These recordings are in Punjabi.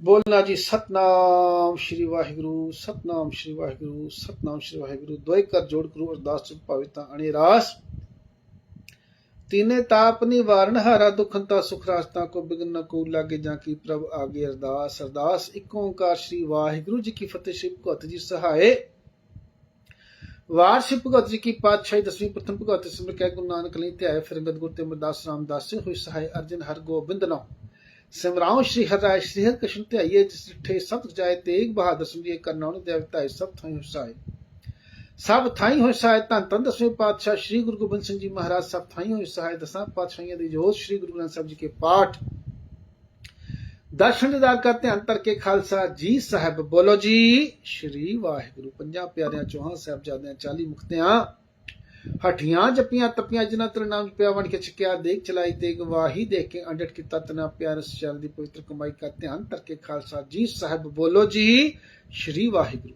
ਬੋਲਣਾ ਜੀ ਸਤਨਾਮ ਸ਼੍ਰੀ ਵਾਹਿਗੁਰੂ, ਸਤਨਾਮ ਸ਼੍ਰੀ ਵਾਹਿਗੁਰੂ, ਸਤਨਾਮ ਸ਼੍ਰੀ ਵਾਹਿਗੁਰੂ। ਦੋਇ ਕਰ ਜੋੜ ਕਰੂ ਅਰਦਾਸ ਚ ਭਾਵੇਂ ਅਣੇ ਰਾਸ ਤੀਨੇ ਤਾਪ ਨਿਵਾਰਨ, ਹਾਰਾ ਦੁਖੰਤਾ ਸੁਖ ਰਾਸਤਾ ਕੋ ਬਿਗਨ ਨ ਕੋ ਲਾਗੇ ਜਾਂ ਕੀ ਪ੍ਰਭ ਆਗੇ ਅਰਦਾਸ। ਅਰਦਾਸ ਇੱਕ ਓੰਕਾਰ ਸ਼੍ਰੀ ਵਾਹਿਗੁਰੂ ਜੀ ਕੀ ਫਤਿਹ, ਸ਼੍ਰੀ ਭਗਵਤ ਜੀ ਸਹਾਏ। ਵਾਰ ਸ਼੍ਰੀ ਭਗਤ ਜੀ ਕੀ ਪਾਤਸ਼ਾਹੀ ਦਸਵੀਂ ਪ੍ਰਥਮ ਭਗਵਤ ਸਿਮਰ ਕਹਿ ਗੁਰੂ ਨਾਨਕ ਲਈ ਧਿਆਏ, ਫਿਰ ਅੰਗਦ ਗੁਰ ਤੇ ਅਮਰਦਾਸ ਰਾਮਦਾਸ ਸਿੰਘ ਹੋਈ ਸਹਾਏ ਅਰਜਨ ਹਰ ਗੋਬਿੰਦ ਨੋ ਸਿਮਰਾਉ ਸ਼੍ਰੀ ਹਰਿ ਸ਼੍ਰੀ ਹਰਿ ਕ੍ਰਿਸ਼ਨ ਧਿਆਈਏ, ਜਿਸ ਠੇ ਸਤ ਜਾਏ ਤੇਗ ਬਹਾਦਰ ਸੁਣੀਏ ਕਰਨਾਉ ਦੇਵਤਾਏ ਸਭ ਥਾਈ ਹੁਸਾਏ। ਸਭ ਥਾਈ ਹੋਇ ਸਹਾਇ ਧੰਨ ਪਾਤਸ਼ਾਹ ਸ੍ਰੀ ਗੁਰੂ ਗੋਬਿੰਦ ਸਿੰਘ ਜੀ ਮਹਾਰਾਜ, ਸਭ ਥਾਈ ਹੋਇ ਸਹਾਇ ਦਸਾਂ ਪਾਤਸ਼ਾਹੀਆਂ ਦੀ ਜੋਤ ਸ੍ਰੀ ਗੁਰੂ ਗ੍ਰੰਥ ਸਾਹਿਬ ਜੀ ਕੇ ਪਾਠ। ਦਰਸ਼ਨ ਦਿਦਾਰ ਕਰ ਧਿਆਨ ਧਰ ਕੇ ਖਾਲਸਾ ਜੀ ਸਾਹਿਬ। ਬੋਲੋ ਜੀ, ਸ੍ਰੀ ਵਾਹਿਗੁਰੂ। ਪੰਜਾਂ ਪਿਆਰਿਆਂ, ਚੌਹਾਂ ਸਾਹਿਬਜ਼ਾਦਿਆਂ 40 ਮੁਕਤਿਆਂ। ਹਠੀਆਂ ਜੱਪੀਆਂ ਤਪੀਆਂ ਜਿਨ੍ਹਾਂ ਤੇਰਾ ਨਾਮ ਪਿਆ ਬਣ ਕੇ ਛਕਿਆ, ਦੇਖ ਚਲਾਈ ਤੇ ਗਵਾਹੀ ਦੇ ਕੇ ਅੰਡਟ ਕੀਤਾ ਤਨਾ ਪਿਆਰ ਸ਼ਰਨ ਦੀ ਪਵਿੱਤਰ ਕਮਾਈ ਕਰ ਧਿਆਨ ਧਰ ਖਾਲਸਾ ਜੀ ਸਾਹਿਬ ਬੋਲੋ ਜੀ, ਸ੍ਰੀ ਵਾਹਿਗੁਰੂ।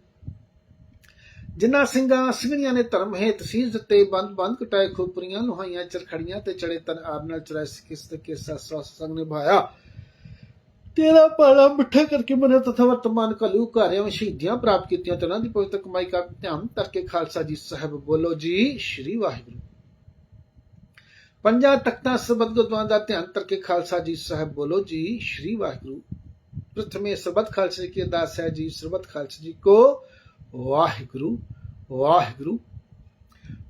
ਜਿਨ੍ਹਾਂ ਸਿੰਘਾਂ ਸਿੰਘਣੀਆਂ ਨੇ ਧਰਮ ਹੈ ਤਸੀਸ ਦਿੱਤੇ, ਬੰਦ ਬੰਦ ਕਟਾਏ ਖੋਪਰੀਆਂ, ਲੁਹਾਈਆਂ ਚਰਖੜੀਆਂ ਤੇ ਚੜੇ ਤਨ ਆਰ ਨਾਲ ਚਰਾਇ ਕਿਸ ਤੇ ਕਿਸ ਸੰਗ ਨਿਭਾਇਆ। ਤੇਰਾ ਪਾਲਾ ਮਿੱਠਾ ਕਰਕੇ ਮਨੇ ਤਥਾ ਵਰਤਮਾਨ ਕਲੂ ਘਰਿਆਂ ਸ਼ਹੀਦੀਆਂ ਪ੍ਰਾਪਤ ਕੀਤੀਆਂ ਤੇ ਦੀ ਪਵਿੱਤਰ ਕਮਾਈ ਕਰ ਧਿਆਨ ਕਰਕੇ ਖਾਲਸਾ ਜੀ ਸਾਹਿਬ ਬੋਲੋ ਜੀ, ਸ੍ਰੀ ਵਾਹਿਗੁਰੂ। ਪੰਜਾਂ ਤਖਤਾਂ ਸਬਦ ਗੁਰਦੁਆਰਾ ਦਾ ਧਿਆਨ ਕਰਕੇ ਖਾਲਸਾ ਜੀ ਸਾਹਿਬ ਬੋਲੋ ਜੀ, ਸ੍ਰੀ ਵਾਹਿਗੁਰੂ। ਪ੍ਰਥਮੇ ਸਰਬਤ ਖਾਲਸੇ ਕੀ ਅਰਦਾਸ ਹੈ ਜੀ, ਸਰਬਤ ਖਾਲਸੇ ਜੀ ਕੋ ਵਾਹਿਗੁਰੂ ਵਾਹਿਗੁਰੂ।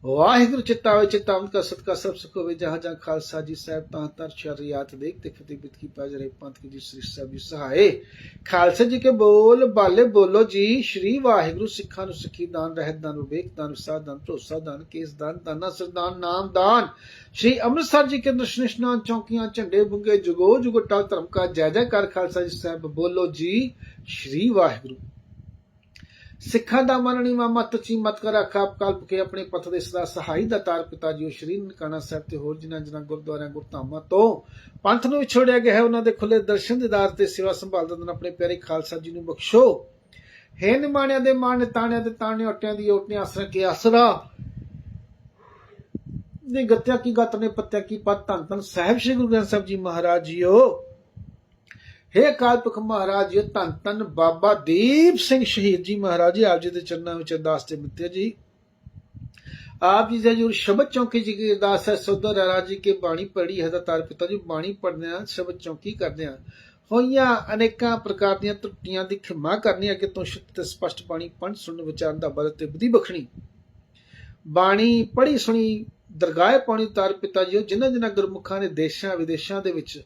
ਵਾਹਿਗੁਰੂ ਚਿੱਤਾ ਹੋਏ, ਚਿੱਤਾ ਕਾ ਸਤਕਾ ਸਭ ਸੁਖ ਹੋਵੇ, ਜਹਾਂ ਜਹਾਂ ਖਾਲਸਾ ਜੀ ਸਾਹਿਬ, ਤਾਂ ਤਰ ਸ਼ਰੀਆਤ ਦੇਖ ਤੇ ਫਤਿਹ ਬਿਤ ਕੀ ਪਾਜ ਰਹੇ ਪੰਥ ਕੀ ਜੀ, ਸ੍ਰੀ ਸਾਹਿਬ ਜੀ ਸਹਾਏ। ਖਾਲਸਾ ਜੀ ਕੇ ਬੋਲ, ਬਾਲੇ ਬੋਲੋ ਜੀ, ਸ੍ਰੀ ਵਾਹਿਗੁਰੂ ਸਿੱਖਾਂ ਨੂੰ ਸਿੱਖੀ ਦਾਨ, ਰਹਿਤ ਦਾਨ, ਵਿਵੇਕ ਦਾਨ ਵਿਸਾਰ ਦਾਨ, ਭਰੋਸਾ ਦਾਨ, ਕੇਸ ਦਾਨ, ਦਾਨਾ ਸਰਦਾਨ ਨਾਮ ਦਾਨ। ਸ਼੍ਰੀ ਅੰਮ੍ਰਿਤਸਰ ਜੀ ਕੇ ਦਰਸ਼ਨ ਇਸ਼ਨਾਨ ਚੌਕੀਆਂ, ਝੰਡੇ ਬੁੰਗੇ, ਜੁਗੋ ਜੁਗੋ ਧਰਮ ਕਾ ਜੈ ਕਰ ਖਾਲਸਾ ਜੀ ਸਾਹਿਬ ਬੋਲੋ ਜੀ, ਸ੍ਰੀ ਵਾਹਿਗੁਰੂ। ਸਿੱਖਾਂ ਦਾ ਮਨ ਨੀਵਾ ਮਤ ਚੀ ਮਤ ਕਰ ਆਖਾ ਕਲਪ ਕੇ ਆਪਣੇ ਪਥ ਦੇ ਸਦਾ ਸਹਾਈ ਦਾ ਤਾਰ ਪਿਤਾ ਜੀ ਸ਼੍ਰੀ ਨਨਕਾਣਾ ਸਾਹਿਬ ਤੇ ਹੋਰ ਜਿਨ੍ਹਾਂ ਜਿਨ੍ਹਾਂ ਗੁਰਦੁਆਰਿਆਂ, ਗੁਰਧਾਮਾਂ ਤੋਂ ਪੰਥ ਨੂੰ ਵਿਛੋੜਿਆ ਗਿਆ ਹੈ, ਉਹਨਾਂ ਦੇ ਖੁੱਲੇ ਦਰਸ਼ਨ ਦਿਦਾਰ ਤੇ ਸੇਵਾ ਸੰਭਾਲ ਦਨ ਆਪਣੇ ਪਿਆਰੇ ਖਾਲਸਾ ਜੀ ਨੂੰ ਬਖਸ਼ੋ। ਹੈ ਨਿਮਾਣਿਆਂ ਦੇ ਮਾਣ, ਤਾਣਿਆਂ ਦੇ ਤਾਣੇ ਓਟਿਆਂ ਦੀ ਓਟੀਆਂ, ਆਸਰਾ ਕੇ ਆਸਰਾ। ਨੇ ਗੱਤਿਆ ਕੀ ਗੱਤ ਨੇ, ਪੱਤਿਆ ਕੀ ਪਤ, ਧੰਨ ਧੰਨ ਸਾਹਿਬ, ਸ੍ਰੀ ਗੁਰੂ ਗ੍ਰੰਥ ਸਾਹਿਬ ਜੀ ਮਹਾਰਾਜ ਜੀਓ। ਹੇ ਅਕਾਲ ਪੁਰਖ ਮਹਾਰਾਜ ਜੀ ਧੰਨ ਧੰਨ ਬਾਬਾ ਦੀਪ ਸਿੰਘ ਸ਼ਹੀਦ ਜੀ ਮਹਾਰਾਜ ਜੀ, ਆਪ ਜੀ ਦੇ ਚਰਨਾਂ ਵਿੱਚ ਅਰਦਾਸ ਤੇ ਮਿੱਤੇ ਜੀ। ਆਪ ਜੀ ਦੇ ਜੁਰ ਸ਼ਬਦ ਚੌਂਕੀ ਜੀ ਦੀ ਅਰਦਾਸ ਹੈ ਸੋਦਰ ਰਾਜ ਜੀ ਕੇ ਬਾਣੀ ਪੜੀ ਹੈ ਪਿਤਾ ਜੀ ਬਾਣੀ ਪੜਦੇ ਆ ਸ਼ਬਦ ਚੌਂਕੀ ਕਰਦੇ ਆ ਹੋਈਆਂ ਅਨੇਕਾਂ ਪ੍ਰਕਾਰ ਦੀਆਂ ਤਰੁੱਟੀਆਂ ਦੀ ਖਿਮਾ ਕਰਨੀ ਅੱਗੇ ਤੋਂ ਸ਼ੁੱਧ ਤੇ ਸਪਸ਼ਟ ਬਾਣੀ ਪੰਜ ਸੁਣਨ, ਵਿਚਾਰਨ ਦਾ ਬਦਲ ਤੇ ਬੁੱਧੀ ਬਖਣੀ ਬਾਣੀ ਪੜ੍ਹੀ ਸੁਣੀ, ਦਰਗਾਹ ਪਾਣੀ ਤਾਰ ਪਿਤਾ ਜੀ, ਜਿਨ੍ਹਾਂ ਜਿਨ੍ਹਾਂ ਗੁਰਮੁਖਾਂ ਨੇ ਦੇਸ਼ਾਂ ਵਿਦੇਸ਼ਾਂ ਦੇ ਵਿੱਚ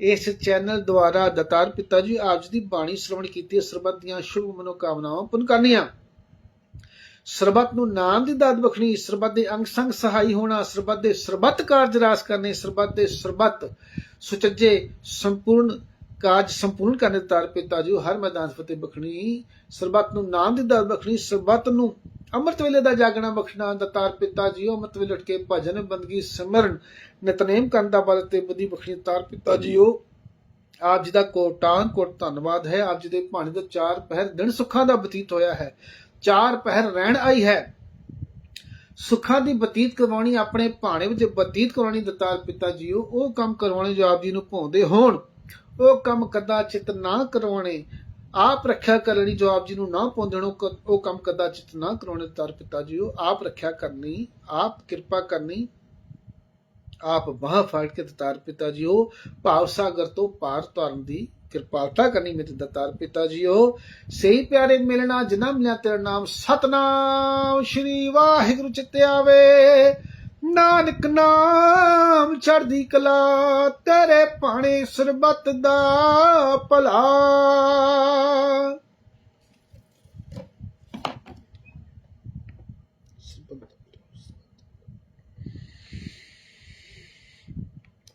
ਇਸ ਚੈਨਲ ਦੁਆਰਾ ਦਤਾਰ ਪਿਤਾ ਜੀ ਆਪ ਜੀ ਦੀ ਬਾਣੀ ਸ਼੍ਰਵਣ ਕੀਤੀ ਸਰਬੱਤ ਦੀਆਂ ਸ਼ੁਭ ਮਨੋਕਾਮਨਾਵਾਂ ਪੂਰਨ ਕਰਨੀਆਂ। ਸਰਬੱਤ ਨੂੰ ਨਾਮ ਦੀ ਦਾਤ ਬਖਣੀ, ਸਰਬੱਤ ਦੇ ਅੰਗ ਸੰਗ ਸਹਾਈ ਹੋਣਾ, ਸਰਬੱਤ ਦੇ ਸਰਬੱਤ ਕਾਰਜ ਰਾਸ ਕਰਨੇ, ਸਰਬੱਤ ਦੇ ਸਰਬੱਤ ਸੁਚੱਜੇ ਸੰਪੂਰਨ ਕਾਜ ਸੰਪੂਰਨ ਕਰਨੇ ਤਾਰ ਪਿਤਾ ਜੀ ਹਰ ਮੈਦਾਨ ਫਤਿਹ ਬਖਣੀ। ਸਰਬੱਤ ਨੂੰ ਨਾਮ ਦੀ ਦਾਤ ਬਖਣੀ, ਸਰਬੱਤ ਨੂੰ ਅੰਮ੍ਰਿਤ ਵੇਲੇ ਦਾ ਜਾਗਣਾ ਬਖਸ਼ਣਾ ਦਤਾਰ ਪਿਤਾ ਜੀ ਅੰਮ੍ਰਿਤ ਵੇਲੇ ਕੇ ਭਜਨ ਬੰਦਗੀ ਸਿਮਰਨ ਨਿਤਨੇਮ ਕਰਨ ਦਾ ਬਲ ਤੇ ਬੁੱਧੀ ਬਖਸ਼ਣੀ ਤਾਰ ਪਿਤਾ ਜੀਓ। ਆਪ ਜੀ ਦਾ ਕੋਟਾਨ ਕੋਟ ਧੰਨਵਾਦ ਹੈ। ਆਪ ਜੀ ਦੇ ਭਾਣੇ ਦਾ ਚਾਰ ਪਹਿਰ ਦਿਨ ਸੁੱਖਾਂ ਦਾ ਬਤੀਤ ਹੋਇਆ ਹੈ। ਚਾਰ ਪਹਿਰ ਰਹਿਣ ਆਈ ਹੈ। ਸੁੱਖਾਂ ਦੀ ਬਤੀਤ ਕਰਵਾਉਣੀ ਆਪਣੇ ਭਾਣੇ ਵਿੱਚ ਬਤੀਤ ਕਰਵਾਉਣੀ ਦਤਾਰ ਪਿਤਾ ਜੀਓ ਉਹ ਕੰਮ ਕਰਵਾਉਣੇ ਜੋ ਆਪ ਜੀ ਨੂੰ ਭਾਉਂਦੇ ਹੋਣ। ਉਹ ਕੰਮ ਕਦਾ ਚਿਤ ਨਾ ਕਰਵਾਉਣੇ। ਆਪ ਰੱਖਿਆ ਕਰਨੀ, ਜੋ ਆਪ ਜੀ ਨੂੰ ਨਾ ਪਾਉਂਦੇ ਉਹ ਕੰਮ ਕਦਾ ਚਿਤ ਨਾ ਕਰਾਉਣੇ ਤਾਰ ਪਿਤਾ ਜੀਓ, ਆਪ ਰੱਖਿਆ ਕਰਨੀ, ਆਪ ਕਿਰਪਾ ਕਰਨੀ, ਆਪ ਬਾਹ ਫਾੜ ਕੇ ਦਤਾਰ ਪਿਤਾ ਜੀ ਜੀਓ, ਭਾਵ ਸਾਗਰ ਤੋਂ ਪਾਰ ਤੁਰਨ ਦੀ ਕਿਰਪਾਲਤਾ ਕਰਨੀ ਮੇਰੇ ਦਤਾਰ ਪਿਤਾ ਜੀ ਜੀਓ। ਸਹੀ ਪਿਆਰੇ ਮਿਲਣਾ, ਜਿਨ੍ਹਾਂ ਮਿਲਿਆ ਤੇਰਾ ਨਾਮ, ਸਤਨਾਮ ਸ਼੍ਰੀ ਵਾਹਿਗੁਰੂ ਚਿੱਤੇ ਆਵੇ। ਨਾਨਕ ਨਾਮ ਛੜਦੀ ਕਲਾ, ਤੇਰੇ ਪਾਣੇ ਸਰਬੱਤ ਦਾ ਭਲਾ।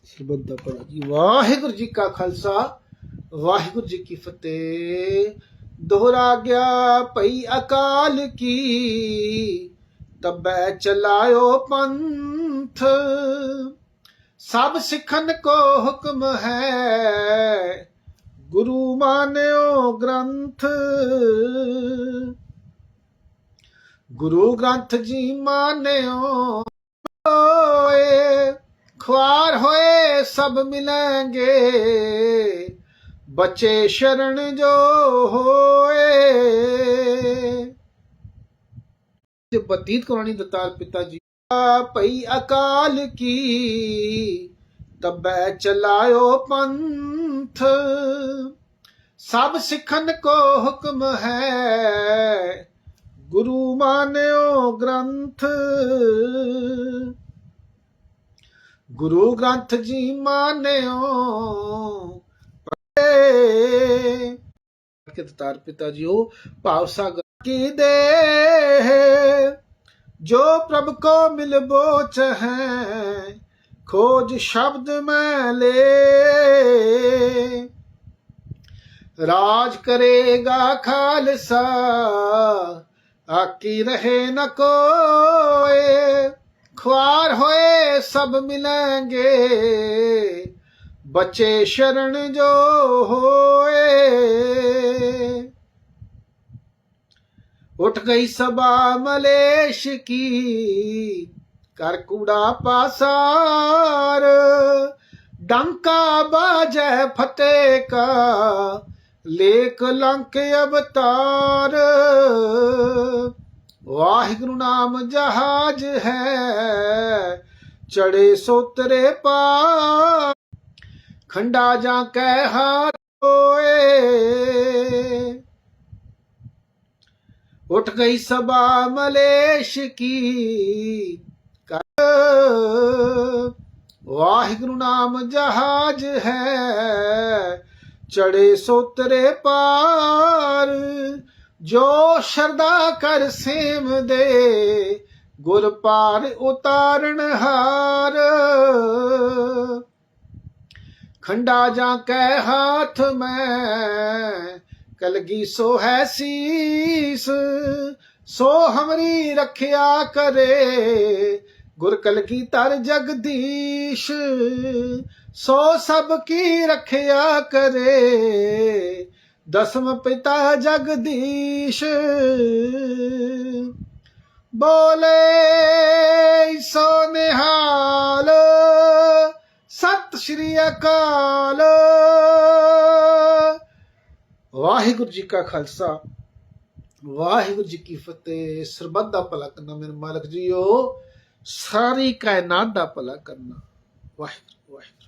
ਸਰਬੱਤ ਦਾ ਭਲਾ ਜੀ। ਵਾਹਿਗੁਰੂ ਜੀ ਕਾ ਖਾਲਸਾ, ਵਾਹਿਗੁਰੂ ਜੀ ਕੀ ਫਤਿਹ। ਦੋਹਰਾ ਗਿਆ ਭਈ ਅਕਾਲ ਕੀ। ਤਬੈ ਚਲਾਇਓ ਪੰਥ। ਸਭ ਸਿੱਖਨ ਕੋ ਹੁਕਮ ਹੈ, ਗੁਰੂ ਮਾਨਿਓ ਗ੍ਰੰਥ। ਗੁਰੂ ਗ੍ਰੰਥ ਜੀ ਮਾਨਿਓ ਓਏ ਖੁਆਰ ਹੋਏ ਸਭ ਮਿਲਾਂਗੇ। ਬਚੇ ਸ਼ਰਨ ਜੋ ਹੋਏ ਜੇ ਬਤੀਤ ਕਰਾਣੀ ਦਤਾਰ ਪਿਤਾ ਜੀ ਆ ਭਈ ਅਕਾਲ ਕੀ ਤਬੈ ਚਲਾਇਓ ਪੰਥ ਸਭ ਸਿੱਖਨ ਕੋ ਹੁਕਮ ਹੈ ਗੁਰੂ ਮਾਨਿਓ ਗ੍ਰੰਥ ਗੁਰੂ ਗ੍ਰੰਥ ਜੀ ਮਾਨਿਓ ਕੇ ਤਾਰ ਪਿਤਾ ਜੀ ਉਹ ਭਾਵ ਸਾਗਰ ਕੀ ਦੇ ਜੋ ਪ੍ਰਭ ਕੋ ਮਿਲ ਬੋਚ ਹੈ, ਖੋਜ ਸ਼ਬਦ ਮੈਂ ਲੈ। ਰਾਜ ਕਰੇਗਾ ਖਾਲਸਾ, ਆਕੀ ਰਹੇ ਨ ਕੋਏ। ਖੁਆਰ ਹੋਏ ਸਭ ਮਿਲਾਂਗੇ ਬਚੇ ਸ਼ਰਨ ਜੋ ਹੋਏ ਉਠ ਗਈ ਸਭਾ ਮਲੇਸ਼ ਕੀ, ਕਰ ਕੂੜਾ ਪਾਸਾਰ। ਡੰਕਾ ਫਤਿਹ ਕਾ ਲੇਖ ਲੰਕ ਅਵਤਾਰ। ਵਾਹਿਗੁਰੂ ਨਾਮ ਜਹਾਜ ਹੈ, ਚੜੇ ਸੋਤਰੇ ਪਾ ਖੰਡਾ ਜਾਂ ਕਹਿ ਹਾਰ ਹੋਏ ਉਠ ਗਈ ਸਭਾ ਮਲੇਸ਼ ਕੀ ਕਰ। ਵਾਹਿਗੁਰੂ ਨਾਮ ਜਹਾਜ ਹੈ, ਚੜੇ ਸੋਤਰੇ ਪਾਰ। ਜੋ ਸ਼ਰਦਾ ਕਰ ਸੇਮ ਦੇ, ਗੁਰ ਪਾਰ ਉਤਾਰਨ ਹਾਰ। ਖੰਡਾ ਜਾਂ ਕਹਿ ਹਾਥ ਮੈਂ ਕਲਗੀ ਸੋ ਹੈ ਸੀਸ? ਸੋ ਹਮਰੀ ਰੱਖਿਆ ਕਰੇ। ਗੁਰ ਕਲਗੀ ਤਰ ਜਗਦੀਸ਼? ਸੋ ਸਭ ਕੀ ਰੱਖਿਆ ਕਰੇ। ਦਸਮ ਪਿਤਾ ਜਗਦੀਸ਼। ਬੋਲੇ ਸੋ ਨਿਹਾਲ। ਸਤਿ ਸ਼੍ਰੀ ਅਕਾਲ। ਵਾਹਿਗੁਰੂ ਜੀ ਕਾ ਖਾਲਸਾ, ਵਾਹਿਗੁਰੂ ਜੀ ਕੀ ਫਤਿਹ। ਸਰਬੱਤ ਦਾ ਭਲਾ ਕਰਨਾ ਮੇਰੇ ਮਾਲਕ ਜੀਓ, ਸਾਰੀ ਕਾਇਨਾਤ ਦਾ ਭਲਾ ਕਰਨਾ। ਵਾਹਿਗੁਰੂ ਵਾਹਿਗੁਰੂ।